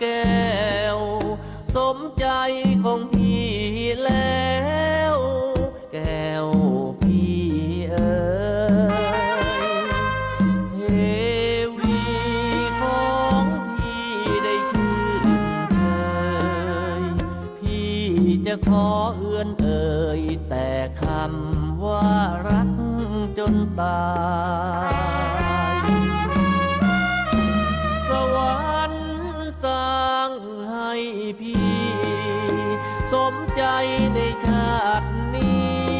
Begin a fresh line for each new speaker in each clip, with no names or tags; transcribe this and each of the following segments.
แก้ว สมใจของพี่แล้ว แก้วพี่เอ๋ยเทวีของพี่ได้ชื่นเชยพี่จะขอเอื้อนเอ่ยแต่คำว่ารักจนตาย พี่ สมใจในชาตินี้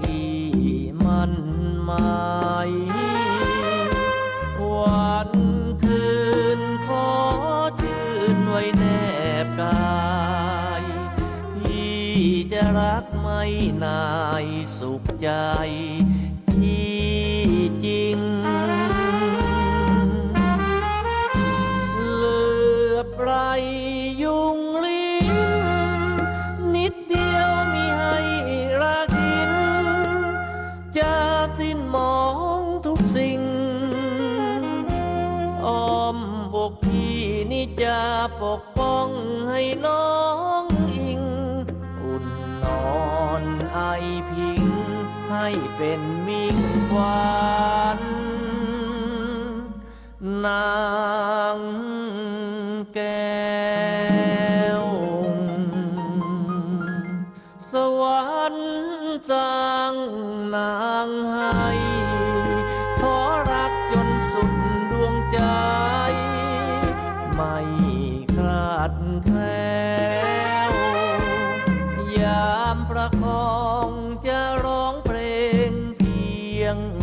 ที่มันหมายวันคืนขอชื่นไว้แนบกายพี่จะรักไม่นายสุขใจที่จริง อกพี่นี่จะปกป้องให้น้องอิง อุ่นนอนไอพิง ให้เป็นมิ่งควันนางแก้ว สวรรค์จ้างนางให้ riêng